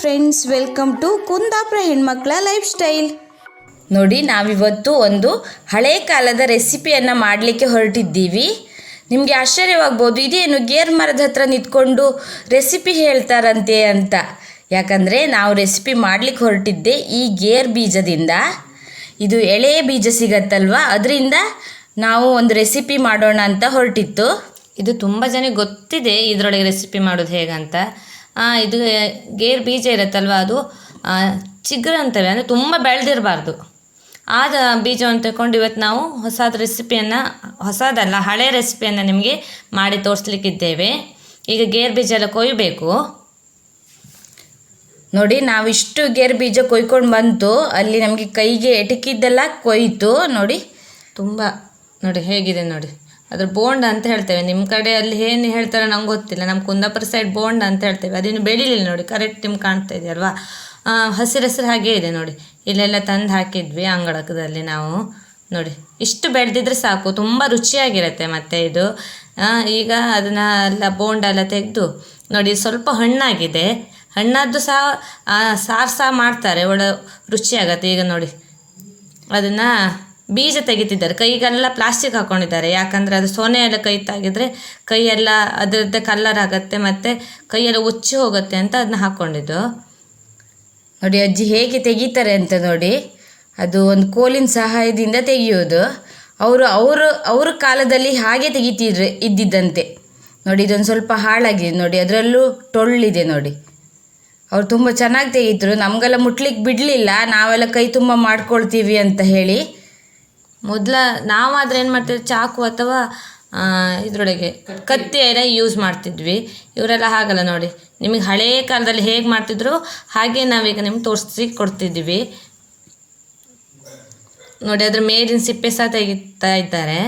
Friends welcome to Kundapura ಹೆಣ್ಮಕ್ಳ life style ನೋಡಿ, ನಾವಿವತ್ತು ಒಂದು ಹಳೆ ಕಾಲದ ರೆಸಿಪಿಯನ್ನು ಮಾಡಲಿಕ್ಕೆ ಹೊರಟಿದ್ದೀವಿ. ನಿಮಗೆ ಆಶ್ಚರ್ಯವಾಗ್ಬೋದು, ಇದೇನು ಗೇರ್ ಮರದ ಹತ್ರ ನಿಂತ್ಕೊಂಡು ರೆಸಿಪಿ ಹೇಳ್ತಾರಂತೆ ಅಂತ. ಯಾಕಂದರೆ, ನಾವು ರೆಸಿಪಿ ಮಾಡಲಿಕ್ಕೆ ಹೊರಟಿದ್ದೆ ಈ ಗೇರ್ ಬೀಜದಿಂದ. ಇದು ಎಳೆ ಬೀಜ ಸಿಗತ್ತಲ್ವಾ? ಅದರಿಂದ ನಾವು ಒಂದು ರೆಸಿಪಿ ಮಾಡೋಣ ಅಂತ ಹೊರಟಿತ್ತು. ಇದು ತುಂಬ ಜನಕ್ಕೆ ಗೊತ್ತಿದೆ ಇದರೊಳಗೆ ರೆಸಿಪಿ ಮಾಡೋದು ಹೇಗಂತ. ಇದು ಗೇರ್ ಬೀಜ ಇರುತ್ತಲ್ವ ಅದು? ಚಿಗ್ರ ಅಂತೇವೆ ಅಂದರೆ ತುಂಬ ಬೆಳೆದಿರಬಾರ್ದು. ಆದ ಬೀಜವನ್ನು ತಗೊಂಡು ಇವತ್ತು ನಾವು ಹೊಸದ ರೆಸಿಪಿಯನ್ನು ಹೊಸದಲ್ಲ, ಹಳೆ ರೆಸಿಪಿಯನ್ನು ನಿಮಗೆ ಮಾಡಿ ತೋರಿಸ್ಲಿಕ್ಕಿದ್ದೇವೆ. ಈಗ ಗೇರ್ ಬೀಜ ಎಲ್ಲ ಕೊಯ್ಯಬೇಕು ನೋಡಿ ನಾವಿಷ್ಟು ಗೇರ್ ಬೀಜ ಕೊಯ್ಕೊಂಡು ಬಂತು. ಅಲ್ಲಿ ನಮಗೆ ಕೈಗೆ ಎಟಕಿದ್ದೆಲ್ಲ ಕೊಯ್ತು. ನೋಡಿ, ತುಂಬ, ನೋಡಿ, ಹೇಗಿದೆ ನೋಡಿ. ಅದ್ರ ಬೋಂಡ್ ಅಂತ ಹೇಳ್ತೇವೆ. ನಿಮ್ಮ ಕಡೆ ಅಲ್ಲಿ ಏನು ಹೇಳ್ತಾರೆ ನಂಗೆ ಗೊತ್ತಿಲ್ಲ. ನಮ್ಮ ಕುಂದಾಪುರ ಸೈಡ್ ಬೋಂಡ್ ಅಂತ ಹೇಳ್ತೇವೆ. ಅದಿನ್ನು ಬೆಳಿಲಿಲ್ಲ ನೋಡಿ. ಕರೆಕ್ಟ್ ನಿಮ್ಗೆ ಕಾಣ್ತಾ ಇದೆ ಅಲ್ವಾ? ಹಸಿರು ಹಸಿರು ಹಾಗೆ ಇದೆ ನೋಡಿ. ಇಲ್ಲೆಲ್ಲ ತಂದು ಹಾಕಿದ್ವಿ ಅಂಗಳಕದಲ್ಲಿ ನಾವು. ನೋಡಿ, ಇಷ್ಟು ಬೆಳೆದಿದ್ರೆ ಸಾಕು. ತುಂಬ ರುಚಿಯಾಗಿರುತ್ತೆ ಮತ್ತು ಇದು. ಈಗ ಅದನ್ನ ಎಲ್ಲ ಬೋಂಡ ಎಲ್ಲ ತೆಗೆದು, ನೋಡಿ, ಸ್ವಲ್ಪ ಹಣ್ಣಾಗಿದೆ. ಹಣ್ಣಾದ್ದು ಸಹ ಸಾರು ಸಹ ಮಾಡ್ತಾರೆ. ಒಳ್ಳೆ ರುಚಿಯಾಗತ್ತೆ. ಈಗ ನೋಡಿ, ಅದನ್ನು ಬೀಜ ತೆಗಿತಿದ್ದಾರೆ. ಕೈಗೆಲ್ಲ ಪ್ಲಾಸ್ಟಿಕ್ ಹಾಕೊಂಡಿದ್ದಾರೆ. ಯಾಕಂದರೆ ಅದು ಸೋನೆ ಎಲ್ಲ ಕೈ ತಾಗಿದ್ರೆ ಕೈಯೆಲ್ಲ ಅದರದ್ದೇ ಕಲ್ಲರ್ ಆಗುತ್ತೆ ಮತ್ತು ಕೈಯೆಲ್ಲ ಉಚ್ಚಿ ಹೋಗುತ್ತೆ ಅಂತ ಅದನ್ನ ಹಾಕ್ಕೊಂಡಿದ್ದು ನೋಡಿ, ಅಜ್ಜಿ ಹೇಗೆ ತೆಗಿತಾರೆ ಅಂತ ನೋಡಿ. ಅದು ಒಂದು ಕೋಲಿನ ಸಹಾಯದಿಂದ ತೆಗೆಯೋದು. ಅವರು ಅವರು, ಅವ್ರ ಕಾಲದಲ್ಲಿ ಹಾಗೆ ತೆಗಿತಿದ್ರು, ಇದ್ದಿದ್ದಂತೆ. ನೋಡಿ, ಇದೊಂದು ಸ್ವಲ್ಪ ಹಾಳಾಗಿದೆ ನೋಡಿ, ಅದರಲ್ಲೂ ಟೊಳ್ಳಿದೆ ನೋಡಿ. ಅವ್ರು ತುಂಬ ಚೆನ್ನಾಗಿ ತೆಗಿತರು ನಮಗೆಲ್ಲ ಮುಟ್ಲಿಕ್ಕೆ ಬಿಡಲಿಲ್ಲ. ನಾವೆಲ್ಲ ಕೈ ತುಂಬ ಮಾಡ್ಕೊಳ್ತೀವಿ ಅಂತ ಹೇಳಿ. ಮೊದಲ ನಾವಾದ್ರೆ ಏನು ಮಾಡ್ತೀವಿ ಚಾಕು ಅಥವಾ ಇದರೊಳಗೆ ಕತ್ತಿಯನ್ನು ಯೂಸ್ ಮಾಡ್ತಿದ್ವಿ. ಇವರೆಲ್ಲ ಹಾಗಲ್ಲ ನೋಡಿ. ನಿಮಗೆ ಹಳೆಯ ಕಾಲದಲ್ಲಿ ಹೇಗೆ ಮಾಡ್ತಿದ್ರು? ಹಾಗೆ ನಾವೀಗ ನಿಮ್ಗೆ ತೋರಿಸಿ ಕೊಡ್ತಿದ್ವಿ ನೋಡಿ, ಅದ್ರ ಮೇಲಿನ ಸಿಪ್ಪೆ ಸಹ ತೆಗಿತಾ ಇದ್ದಾರೆ.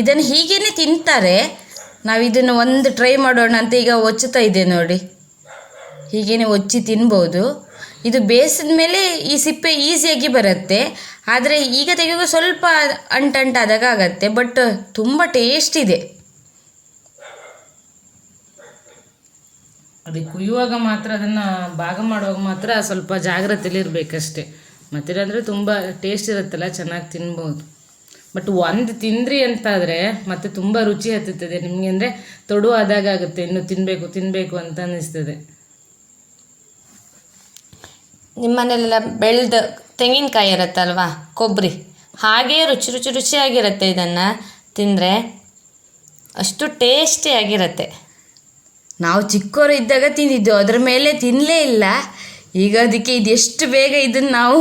ಇದನ್ನು ಹೀಗೇನೆ ತಿಂತಾರೆ. ನಾವು ಇದನ್ನು ಒಂದು ಟ್ರೈ ಮಾಡೋಣ ಅಂತ ಈಗ ಒಚ್ಚುತ್ತಾ ಇದೆ ನೋಡಿ. ಹೀಗೇನೆ ಒಚ್ಚಿ ತಿನ್ಬೋದು. ಇದು ಬೇಯಿಸಿದ ಮೇಲೆ ಈ ಸಿಪ್ಪೆ ಈಸಿಯಾಗಿ ಬರುತ್ತೆ. ಆದರೆ ಈಗ ತೆಗೆಯುವಾಗ ಸ್ವಲ್ಪ ಅಂಟಂಟಾದಾಗ ಆಗತ್ತೆ ಬಟ್ ತುಂಬ ಟೇಸ್ಟ್ ಇದೆ. ಅದೇ ಕುಯ್ಯುವಾಗ ಮಾತ್ರ ಅದನ್ನು ಭಾಗ ಮಾಡುವಾಗ ಮಾತ್ರ ಸ್ವಲ್ಪ ಜಾಗ್ರತೆಯಲ್ಲಿ ಇರಬೇಕಷ್ಟೆ. ಮತ್ತಿಲ್ಲಾಂದರೆ ತುಂಬ ಟೇಸ್ಟ್ ಇರುತ್ತಲ್ಲ ಚೆನ್ನಾಗಿ ತಿನ್ಬೋದು. ಬಟ್ ಒಂದು ತಿಂದ್ರಿ ಅಂತಾದರೆ ಮತ್ತೆ ತುಂಬ ರುಚಿ ಹತ್ತುತ್ತದೆ. ನಿಮಗೆ ಅಂದರೆ ತೊಡು ಆದಾಗ ಆಗುತ್ತೆ ಇನ್ನು ತಿನ್ನಬೇಕು ತಿನ್ನಬೇಕು ಅಂತ ಅನ್ನಿಸ್ತದೆ. ನಿಮ್ಮನೆಲ್ಲ ಬೆಳೆದ ತೆಂಗಿನಕಾಯಿ ಇರುತ್ತಲ್ವಾ ಕೊಬ್ಬರಿ ಹಾಗೇ ರುಚಿ ರುಚಿ ರುಚಿಯಾಗಿರುತ್ತೆ ಇದನ್ನು ತಿಂದರೆ. ಅಷ್ಟು ಟೇಸ್ಟಿಯಾಗಿರುತ್ತೆ ನಾವು ಚಿಕ್ಕವರು ಇದ್ದಾಗ ತಿಂದಿದ್ದು ಅದರ ಮೇಲೆ ತಿನ್ನಲೇ ಇಲ್ಲ. ಈಗ ಅದಕ್ಕೆ ಇದೆಷ್ಟು ಬೇಗ ಇದನ್ನು ನಾವು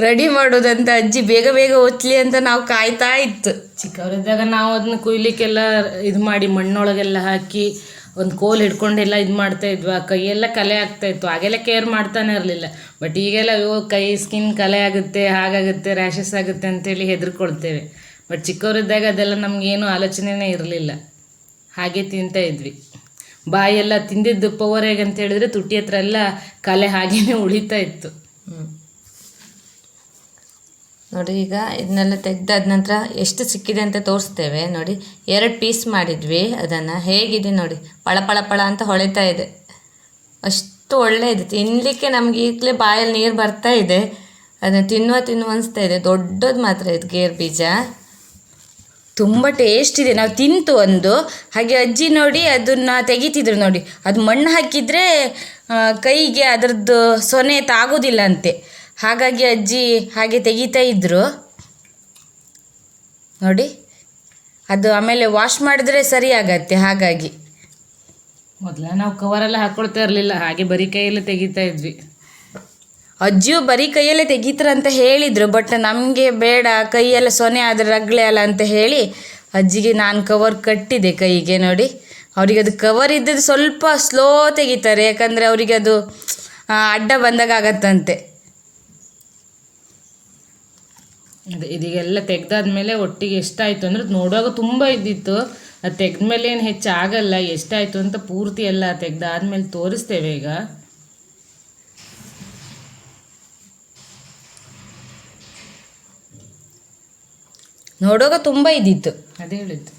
ರೆಡಿ ಮಾಡೋದಂತ ಅಜ್ಜಿ ಬೇಗ ಬೇಗ ಒತ್ತಲಿ ಅಂತ ನಾವು ಕಾಯ್ತಾ ಇತ್ತು. ಚಿಕ್ಕವರಿದ್ದಾಗ ನಾವು ಅದನ್ನ ಕುಯ್ಲಿಕ್ಕೆಲ್ಲ ಇದು ಮಾಡಿ ಮಣ್ಣೊಳಗೆಲ್ಲ ಹಾಕಿ ಒಂದು ಕೋಲ್ ಹಿಡ್ಕೊಂಡೆಲ್ಲ ಇದು ಮಾಡ್ತಾ ಇದ್ವ? ಆ ಕೈಯೆಲ್ಲ ಕಲೆ ಆಗ್ತಾ ಇತ್ತು. ಆಗೆಲ್ಲ ಕೇರ್ ಮಾಡ್ತಾನೆ ಇರಲಿಲ್ಲ. ಬಟ್ ಈಗೆಲ್ಲ, ಅಯ್ಯೋ, ಕೈ ಸ್ಕಿನ್ ಕಲೆ ಆಗುತ್ತೆ, ಹಾಗಾಗುತ್ತೆ ರ್ಯಾಷಸ್ ಆಗುತ್ತೆ ಅಂತೇಳಿ ಹೆದರ್ಕೊಳ್ತೇವೆ. ಬಟ್ ಚಿಕ್ಕವರಿದ್ದಾಗ ಅದೆಲ್ಲ ನಮಗೇನು ಆಲೋಚನೆನೇ ಇರಲಿಲ್ಲ. ಹಾಗೆ ತಿಂತಾ ಇದ್ವಿ. ಬಾಯೆಲ್ಲ ತಿಂದಿದ್ದು ಪವರ್ ಹೇಗೆ ಅಂತ ಹೇಳಿದ್ರೆ ತುಟಿ ಹತ್ರ ಎಲ್ಲ ಕಲೆ ಹಾಗೇನೆ ಉಳಿತಾ ಇತ್ತು. ನೋಡಿ ಈಗ ಇದನ್ನೆಲ್ಲ ತೆಗೆದಾದ ನಂತರ ಎಷ್ಟು ಸಿಕ್ಕಿದೆ ಅಂತ ತೋರಿಸ್ತೇವೆ. ನೋಡಿ, ಎರಡು ಪೀಸ್ ಮಾಡಿದ್ವಿ ಅದನ್ನು. ಹೇಗಿದೆ ನೋಡಿ, ಪಳ ಪಳ ಪಳ ಅಂತ ಹೊಳಿತಾ ಇದೆ. ಅಷ್ಟು ಒಳ್ಳೆ ಇದೆ. ತಿನ್ನಲಿಕ್ಕೆ ನಮಗೆ ಈಗಲೇ ಬಾಯಲ್ಲಿ ನೀರು ಬರ್ತಾ ಇದೆ. ಅದನ್ನು ತಿನ್ನುವ ತಿನ್ನುವ ಅನಿಸ್ತಾ ಇದೆ. ದೊಡ್ಡದು ಮಾತ್ರ ಇದು ಗೇರ್ ಬೀಜ. ತುಂಬ ಟೇಸ್ಟ್ ಇದೆ. ನಾವು ತಿಂತು ಒಂದು. ಹಾಗೆ ಅಜ್ಜಿ ನೋಡಿ ಅದನ್ನು ತೆಗಿತಿದ್ರು ನೋಡಿ. ಅದು ಮಣ್ಣು ಹಾಕಿದರೆ ಕೈಗೆ ಅದರದ್ದು ಸೊನೆ ತಾಗೋದಿಲ್ಲ ಅಂತೆ. ಹಾಗಾಗಿ ಅಜ್ಜಿ ಹಾಗೆ ತೆಗಿತಾ ಇದ್ದರು ನೋಡಿ ಅದು ಆಮೇಲೆ ವಾಶ್ ಮಾಡಿದ್ರೆ ಸರಿ ಆಗತ್ತೆ ಹಾಗಾಗಿ. ಮೊದಲ ನಾವು ಕವರೆಲ್ಲ ಹಾಕೊಳ್ತಾ ಇರಲಿಲ್ಲ ಹಾಗೆ ಬರೀ ಕೈಯಲ್ಲೇ ತೆಗಿತಾ ಇದ್ವಿ. ಅಜ್ಜಿಯು ಬರೀ ಕೈಯಲ್ಲೇ ತೆಗಿತಾರಂತ ಹೇಳಿದರು ಬಟ್ ನಮಗೆ ಬೇಡ ಕೈಯೆಲ್ಲ ಸೊನೆ ಆದರೆ ರಗ್ಳೆ ಅಲ್ಲ ಅಂತ ಹೇಳಿ ಅಜ್ಜಿಗೆ ನಾನು ಕವರ್ ಕಟ್ಟಿದೆ ಕೈಗೆ ನೋಡಿ. ಅವರಿಗೆ ಅದು ಕವರ್ ಇದ್ದದ್ದು ಸ್ವಲ್ಪ ಸ್ಲೋ ತೆಗಿತಾರೆ ಯಾಕಂದರೆ ಅವರಿಗೆ ಅದು ಅಡ್ಡ ಬಂದಾಗ ಆಗತ್ತಂತೆ. ಅದೇ ಇದೀಗೆಲ್ಲ ತೆಗ್ದಾದ್ಮೇಲೆ ಒಟ್ಟಿಗೆ ಎಷ್ಟಾಯಿತು ಅಂದ್ರೆ ನೋಡುವಾಗ ತುಂಬ ಇದ್ದಿತ್ತು. ಅದು ತೆಗೆದ್ಮೇಲೆ ಏನು ಹೆಚ್ಚಾಗಲ್ಲ ಎಷ್ಟಾಯಿತು ಅಂತ ಪೂರ್ತಿ ಎಲ್ಲ ತೆಗ್ದಾದ್ಮೇಲೆ ತೋರಿಸ್ತೇವೆ ಈಗ. ನೋಡುವಾಗ ತುಂಬ ಇದ್ದಿತ್ತು. ಅದೇ ಹೇಳಿದ್ದು.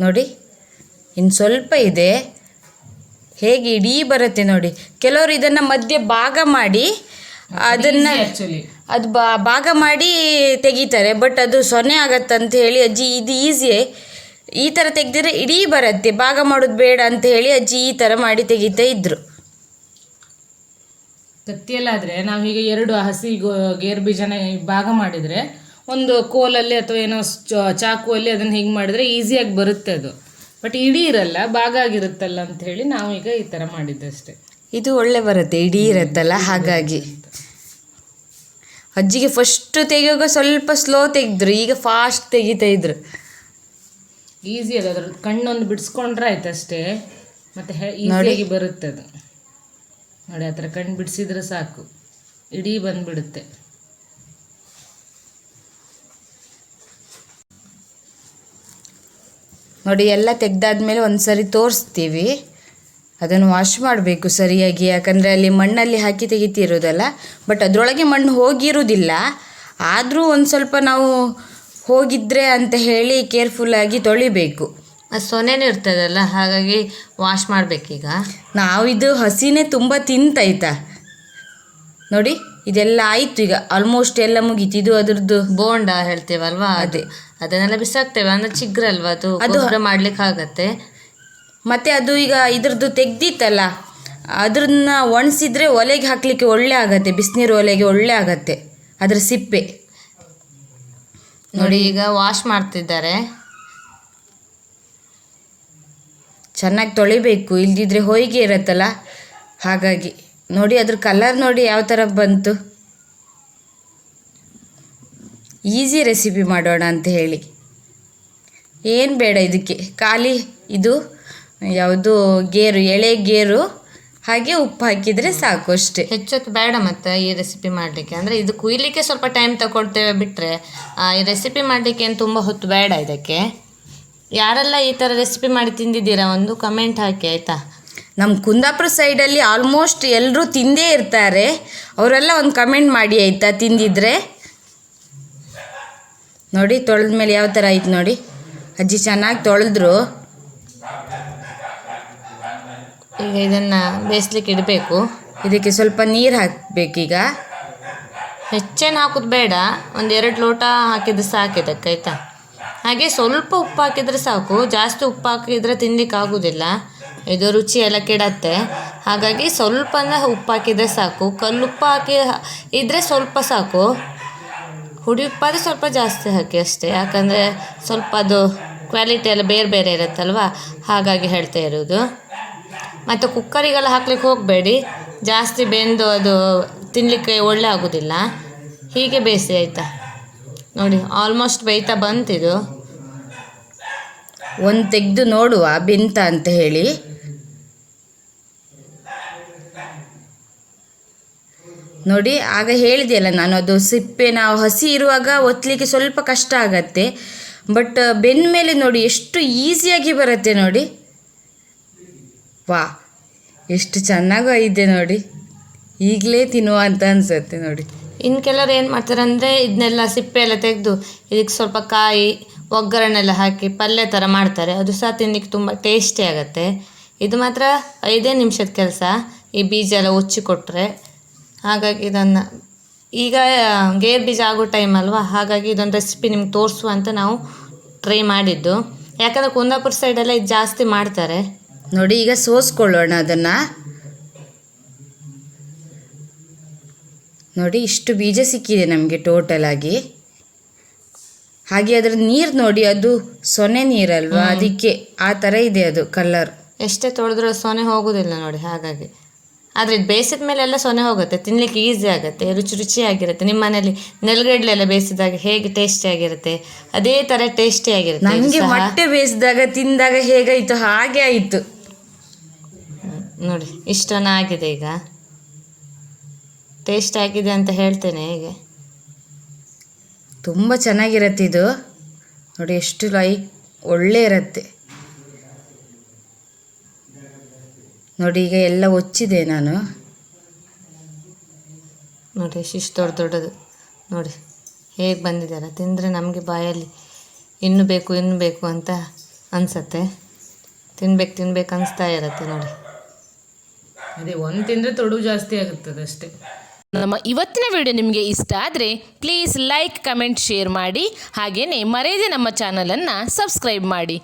ನೋಡಿ ಇನ್ನು ಸ್ವಲ್ಪ ಇದೆ. ಹೇಗೆ ಇಡೀ ಬರುತ್ತೆ ನೋಡಿ. ಕೆಲವರು ಇದನ್ನು ಮಧ್ಯೆ ಭಾಗ ಮಾಡಿ ಅದನ್ನು ಅದು ಭಾಗ ಮಾಡಿ ತೆಗಿತಾರೆ ಬಟ್ ಅದು ಸೊನ್ನೆ ಅಂತ ಹೇಳಿ ಅಜ್ಜಿ ಇದು ಈಸಿಯೇ ಈ ಥರ ತೆಗೆದಿದ್ರೆ ಇಡೀ ಬರುತ್ತೆ ಭಾಗ ಮಾಡೋದು ಬೇಡ ಅಂತ ಹೇಳಿ ಅಜ್ಜಿ ಈ ಥರ ಮಾಡಿ ತೆಗಿತಾ ಇದ್ರು. ಕತ್ತಿಯಲ್ಲಾದರೆ ಈಗ ಎರಡು ಹಸಿ ಗೋ ಗೇರು ಬೀಜನ ಭಾಗ ಮಾಡಿದರೆ ಒಂದು ಕೋಲಲ್ಲಿ ಅಥವಾ ಏನೋ ಚಾಕುವಲ್ಲಿ ಅದನ್ನು ಹಿಂಗೆ ಮಾಡಿದರೆ ಈಸಿಯಾಗಿ ಬರುತ್ತೆ ಅದು. ಬಟ್ ಇಡೀ ಇರಲ್ಲ ಭಾಗ ಆಗಿರುತ್ತಲ್ಲ ಅಂತ ಹೇಳಿ ಈಗ ಈ ಥರ ಮಾಡಿದ್ದಷ್ಟೇ ಇದು ಒಳ್ಳೆ ಬರುತ್ತೆ ಇಡೀ ಇರುತ್ತಲ್ಲ ಹಾಗಾಗಿ. ಅಜ್ಜಿಗೆ ಫಸ್ಟ್ ತೆಗಿಯುವಾಗ ಸ್ವಲ್ಪ ಸ್ಲೋ ತೆಗೆದ್ರು ಈಗ ಫಾಸ್ಟ್ ತೆಗಿತಾ ಇದ್ರು. ಈಸಿ ಅದ ಅದ್ರ ಕಣ್ಣೊಂದು ಬಿಡಿಸ್ಕೊಂಡ್ರೆ ಆಯ್ತು ಅಷ್ಟೇ. ಮತ್ತೆ ಈಸಿಯಾಗಿ ಬರುತ್ತೆ ಅದು. ನೋಡಿ ಆ ಥರ ಕಣ್ಣು ಬಿಡಿಸಿದ್ರೆ ಸಾಕು. ಇಡೀ ಬಂದ್ಬಿಡುತ್ತೆ. ನೋಡಿ ಎಲ್ಲ ತೆಗ್ದಾದ್ಮೇಲೆ ಒಂದು ಸರಿ ತೋರಿಸ್ತೀವಿ. ಅದನ್ನು ವಾಶ್ ಮಾಡಬೇಕು ಸರಿಯಾಗಿ. ಯಾಕಂದರೆ ಅಲ್ಲಿ ಮಣ್ಣಲ್ಲಿ ಹಾಕಿ ತೆಗಿತಿರೋದಲ್ಲ ಬಟ್ ಅದರೊಳಗೆ ಮಣ್ಣು ಹೋಗಿರುವುದಿಲ್ಲ. ಆದರೂ ಒಂದು ಸ್ವಲ್ಪ ನಾವು ಹೋಗಿದ್ರೆ ಅಂತ ಹೇಳಿ ಕೇರ್ಫುಲ್ಲಾಗಿ ತೊಳಿಬೇಕು. ಅದು ಸೊನೆನೂ ಇರ್ತದಲ್ಲ ಹಾಗಾಗಿ ವಾಶ್ ಮಾಡಬೇಕೀಗ? ನಾವಿದು ಹಸಿನೇ ತುಂಬ ತಿಂತಾಯ್ತಾ. ನೋಡಿ ಇದೆಲ್ಲ ಆಯಿತು ಈಗ. ಆಲ್ಮೋಸ್ಟ್ ಎಲ್ಲ ಮುಗೀತು. ಇದು ಅದರದ್ದು ಬೋಂಡ ಹೇಳ್ತೇವಲ್ವಾ? ಅದೇ. ಅದನ್ನೆಲ್ಲ ಬಿಸಾಕ್ತೇವೆ. ಅಂದ್ರೆ ಚಿಗ್ರಲ್ವಾ? ಅದು ಅದು ಮಾಡ್ಲಿಕ್ಕೆ ಆಗತ್ತೆ ಮತ್ತು ಅದು ಈಗ ಇದ್ರದ್ದು ತೆಗ್ದಿತ್ತಲ್ಲ ಅದನ್ನ ಒಣಸಿದ್ರೆ ಒಲೆಗೆ ಹಾಕಲಿಕ್ಕೆ ಒಳ್ಳೆ ಆಗತ್ತೆ, ಬಿಸಿನೀರು ಒಲೆಗೆ ಒಳ್ಳೆ ಆಗತ್ತೆ, ಅದ್ರ ಸಿಪ್ಪೆ. ನೋಡಿ, ಈಗ ವಾಶ್ ಮಾಡ್ತಿದ್ದಾರೆ. ಚೆನ್ನಾಗಿ ತೊಳಿಬೇಕು, ಇಲ್ದಿದ್ರೆ ಹೊಯ್ಗೆ ಇರತ್ತಲ್ಲ, ಹಾಗಾಗಿ. ನೋಡಿ, ಅದ್ರ ಕಲರ್ ನೋಡಿ ಯಾವ ಥರ ಬಂತು. ಈಸಿ ರೆಸಿಪಿ ಮಾಡೋಣ ಅಂತ ಹೇಳಿ. ಏನು ಬೇಡ ಇದಕ್ಕೆ, ಖಾಲಿ ಇದು ಯಾವುದು ಗೇರು ಎಳೆ ಗೇರು ಹಾಗೆ ಉಪ್ಪು ಹಾಕಿದರೆ ಸಾಕು ಅಷ್ಟೇ. ಹೆಚ್ಚೊತ್ತು ಬೇಡ ಮತ್ತೆ ಈ ರೆಸಿಪಿ ಮಾಡಲಿಕ್ಕೆ. ಅಂದರೆ ಇದು ಕುಯ್ಲಿಕ್ಕೆ ಸ್ವಲ್ಪ ಟೈಮ್ ತಗೊಳ್ತೇವೆ ಬಿಟ್ಟರೆ ಈ ರೆಸಿಪಿ ಮಾಡಲಿಕ್ಕೆ ಏನು ತುಂಬ ಹೊತ್ತು ಬೇಡ ಇದಕ್ಕೆ. ಯಾರೆಲ್ಲ ಈ ಥರ ರೆಸಿಪಿ ಮಾಡಿ ತಿಂದಿದ್ದೀರಾ? ಒಂದು ಕಮೆಂಟ್ ಹಾಕಿ ಆಯಿತಾ? ನಮ್ಮ ಕುಂದಾಪುರ ಸೈಡಲ್ಲಿ ಆಲ್ಮೋಸ್ಟ್ ಎಲ್ಲರೂ ತಿಂದೇ ಇರ್ತಾರೆ. ಅವರೆಲ್ಲ ಒಂದು ಕಮೆಂಟ್ ಮಾಡಿ ಆಯಿತಾ ತಿಂದಿದ್ರೆ? ನೋಡಿ ತೊಳೆದ ಮೇಲೆ ಯಾವ ಥರ ಆಯ್ತು ನೋಡಿ. ಅಜ್ಜಿ ಚೆನ್ನಾಗಿ ತೊಳೆದ್ರು. ಈಗ ಇದನ್ನು ಬೇಯಿಸ್ಲಿಕ್ಕೆ ಇಡಬೇಕು. ಇದಕ್ಕೆ ಸ್ವಲ್ಪ ನೀರು ಹಾಕಬೇಕೀಗ. ಹೆಚ್ಚೇನು ಹಾಕೋದು ಬೇಡ. ಒಂದು ಎರಡು ಲೋಟ ಹಾಕಿದ್ರೆ ಸಾಕು ಇದಕ್ಕೆ ಆಯಿತಾ? ಹಾಗೆ ಸ್ವಲ್ಪ ಉಪ್ಪು ಹಾಕಿದರೆ ಸಾಕು. ಜಾಸ್ತಿ ಉಪ್ಪು ಹಾಕಿದರೆ ತಿನ್ನಲಿಕ್ಕೆ ಆಗೋದಿಲ್ಲ. ಇದು ರುಚಿ ಎಲ್ಲ ಕೆಡತ್ತೆ. ಹಾಗಾಗಿ ಸ್ವಲ್ಪ ಉಪ್ಪು ಹಾಕಿದರೆ ಸಾಕು. ಕಲ್ಲುಪ್ಪು ಹಾಕಿ ಇದ್ದರೆ ಸ್ವಲ್ಪ ಸಾಕು. ಹುಡಿ ಉಪ್ಪಾದರೆ ಸ್ವಲ್ಪ ಜಾಸ್ತಿ ಹಾಕಿ ಅಷ್ಟೇ. ಯಾಕಂದರೆ ಸ್ವಲ್ಪ ಅದು ಕ್ವಾಲಿಟಿ ಎಲ್ಲ ಬೇರೆ ಬೇರೆ ಇರುತ್ತಲ್ವ? ಹಾಗಾಗಿ ಹೇಳ್ತಾ ಇರೋದು. ಮತ್ತು ಕುಕ್ಕರಿಗೆಲ್ಲ ಹಾಕ್ಲಿಕ್ಕೆ ಹೋಗಬೇಡಿ. ಜಾಸ್ತಿ ಬೆಂದು ಅದು ತಿನ್ನಲಿಕ್ಕೆ ಒಳ್ಳೆ ಆಗೋದಿಲ್ಲ. ಹೀಗೆ ಬೇಯಿಸಿ ಆಯಿತಾ? ನೋಡಿ ಆಲ್ಮೋಸ್ಟ್ ಬೇಯ್ತಾ ಬಂತಿದು. ಒಂದು ತೆಗೆದು ನೋಡುವ, ಬೆಂತ ಅಂತ ಹೇಳಿ. ನೋಡಿ, ಆಗ ಹೇಳಿದೆಯಲ್ಲ ನಾನು, ಅದು ಸಿಪ್ಪೆ ನಾವು ಹಸಿ ಇರುವಾಗ ಒತ್ತಲಿಕ್ಕೆ ಸ್ವಲ್ಪ ಕಷ್ಟ ಆಗತ್ತೆ. ಬಟ್ ಬೆಂದ ಮೇಲೆ ನೋಡಿ, ಎಷ್ಟು ಈಸಿಯಾಗಿ ಬರುತ್ತೆ ನೋಡಿ. ವಾ, ಎಷ್ಟು ಚೆನ್ನಾಗೂ ಇದೆ ನೋಡಿ. ಈಗಲೇ ತಿನ್ನುವ ಅಂತ ಅನ್ಸುತ್ತೆ ನೋಡಿ. ಇನ್ನು ಕೆಲವರು ಏನು ಮಾಡ್ತಾರೆ ಅಂದರೆ ಇದನ್ನೆಲ್ಲ ಸಿಪ್ಪೆ ಎಲ್ಲ ತೆಗೆದು, ಇದಕ್ಕೆ ಸ್ವಲ್ಪ ಕಾಯಿ, ಒಗ್ಗರಣೆಲ್ಲ ಹಾಕಿ ಪಲ್ಯ ಥರ ಮಾಡ್ತಾರೆ. ಅದು ಸಹ ತಿನ್ನಲಿಕ್ಕೆ ತುಂಬ ಟೇಸ್ಟಿ ಆಗುತ್ತೆ. ಇದು ಮಾತ್ರ ಐದೇ ನಿಮಿಷದ ಕೆಲಸ. ಈ ಬೀಜ ಎಲ್ಲ ಉಚ್ಚಿ ಕೊಟ್ಟರೆ ಹಾಗಾಗಿ ಇದನ್ನು, ಈಗ, ಗೇರ್ ಬೀಜ ಆಗೋ ಟೈಮ್ ಅಲ್ವಾ? ಹಾಗಾಗಿ ಇದೊಂದು ರೆಸಿಪಿ ನಿಮ್ಗೆ ತೋರಿಸುವ ಅಂತ ನಾವು ಟ್ರೈ ಮಾಡಿದ್ದು. ಯಾಕಂದರೆ ಕುಂದಾಪುರ ಸೈಡೆಲ್ಲ ಇದು ಜಾಸ್ತಿ ಮಾಡ್ತಾರೆ. ನೋಡಿ ಈಗ ಸೋಸ್ಕೊಳ್ಳೋಣ ಅದನ್ನು. ನೋಡಿ ಇಷ್ಟು ಬೀಜ ಸಿಕ್ಕಿದೆ ನಮಗೆ ಟೋಟಲ್ ಆಗಿ. ಹಾಗೆ ಅದರ ನೀರು ನೋಡಿ ಅದು ಸೊನೆ ನೀರಲ್ವಾ ಅದಕ್ಕೆ ಆ ಥರ ಇದೆ ಅದು ಕಲರ್ ಎಷ್ಟೇ ತೊಳೆದ್ರೂ ಸೊನೆ ಹೋಗೋದಿಲ್ಲ ನೋಡಿ ಹಾಗಾಗಿ. ಆದರೆ ಬೇಯಿಸಿದ ಮೇಲೆ ಎಲ್ಲ ಸೊನೆ ಹೋಗುತ್ತೆ ತಿನ್ನಲಿಕ್ಕೆ ಈಸಿ ಆಗುತ್ತೆ ರುಚಿ ರುಚಿಯಾಗಿರುತ್ತೆ. ನಿಮ್ಮ ಮನೇಲಿ ನೆಲಗಡಲೆ ಎಲ್ಲ ಬೇಯಿಸಿದಾಗ ಹೇಗೆ ಟೇಸ್ಟಿ ಆಗಿರುತ್ತೆ? ಅದೇ ಥರ ಟೇಸ್ಟಿ ಆಗಿರುತ್ತೆ ನನಗೆ ಮೊಟ್ಟೆ ಬೇಯಿಸಿದಾಗ ತಿಂದಾಗ ಹೇಗಾಯಿತು? ಹಾಗೆ ಆಯಿತು. ನೋಡಿ ಇಷ್ಟನ ಆಗಿದೆ ಈಗ. ಟೇಸ್ಟ್ ಆಗಿದೆ ಅಂತ ಹೇಳ್ತೇನೆ ಹೀಗೆ. ತುಂಬ ಚೆನ್ನಾಗಿರತ್ತೆ ಇದು. ನೋಡಿ ಎಷ್ಟು ಲೈಕ್ ಒಳ್ಳೆ ಇರತ್ತೆ. ನೋಡಿ ಈಗ ಎಲ್ಲ ಒಚ್ಚಿದೆ ನಾನು. ನೋಡಿ ಇಷ್ಟು ದೊಡ್ಡ ದೊಡ್ಡದು. ನೋಡಿ ಹೇಗೆ ಬಂದಿದ್ದಾರೆ ತಿಂದರೆ ನಮಗೆ ಬಾಯಲ್ಲಿ ಇನ್ನು ಬೇಕು ಇನ್ನು ಬೇಕು ಅಂತ ಅನಿಸತ್ತೆ. ತಿನ್ಬೇಕು ತಿನ್ಬೇಕು ಅನಿಸ್ತಾ ಇರತ್ತೆ ನೋಡಿ. ಅದೇ ಒಂದು ತಿಂದರೆ ತೊಡು ಜಾಸ್ತಿ ಆಗುತ್ತದೆ ಅಷ್ಟೇ. ನಮ್ಮ ಇವತ್ತಿನ ವಿಡಿಯೋ ನಿಮಗೆ ಇಷ್ಟ ಆದರೆ ಪ್ಲೀಸ್ ಲೈಕ್ ಕಮೆಂಟ್ ಶೇರ್ ಮಾಡಿ. ಹಾಗೆಯೇ ಮರೆಯದೆ ನಮ್ಮ ಚಾನಲನ್ನು ಸಬ್ಸ್ಕ್ರೈಬ್ ಮಾಡಿ.